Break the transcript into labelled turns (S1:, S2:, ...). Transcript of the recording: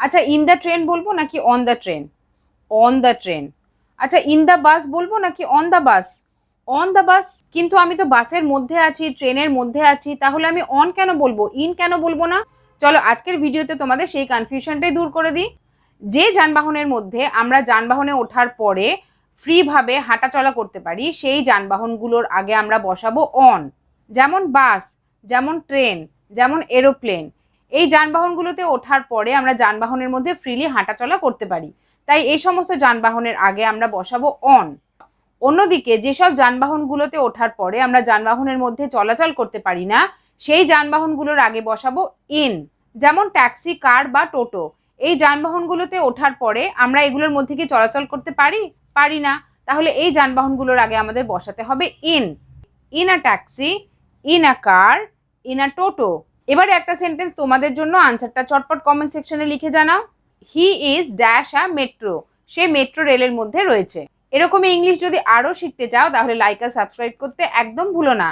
S1: আচ্ছা in the train বলব নাকি on the train on the train আচ্ছা ইন দ্য বাস বলব নাকি on the bus on the bus কিন্তু আমি তো বাসের মধ্যে আছি ট্রেনের মধ্যে আছি, তাহলে আমি অন কেন বলব? ইন কেন বলব না? চলো, আজকের ভিডিওতে তোমাদের সেই কনফিউশনটাই দূর করে দিই। যে যানবাহনের মধ্যে আমরা যানবাহনে ওঠার পরে ফ্রিভাবে হাঁটাচলা করতে পারি, সেই যানবাহনগুলোর আগে আমরা বসাবো অন যেমন বাস যেমন ট্রেন যেমন এরোপ্লেন এই যানবাহনগুলোতে ওঠার পরে আমরা যানবাহনের মধ্যে ফ্রিলি হাঁটাচলা করতে পারি। তাই এই সমস্ত যানবাহনের আগে আমরা বসাবো অন অন্যদিকে যেসব যানবাহনগুলোতে ওঠার পরে আমরা যানবাহনের মধ্যে চলাচল করতে পারি না, সেই যানবাহনগুলোর আগে বসাবো ইন যেমন ট্যাক্সি কার বা টোটো। এই যানবাহনগুলোতে ওঠার পরে আমরা এগুলোর মধ্যে কি চলাচল করতে পারি? পারি না। তাহলে এই যানবাহনগুলোর আগে আমাদের বসাতে হবে in in a taxi in a car in a toto. এবারে একটা সেন্টেন্স তোমাদের জন্য আনসারটা চটপট কমেন্ট সেকশনে লিখে জানাও। He is dash a metro say metro রেলের মধ্যে রয়েছে। এরকমই ইংলিশ যদি আরও শিখতে চাও, তাহলে লাইক আর সাবস্ক্রাইব করতে একদম ভুলো না।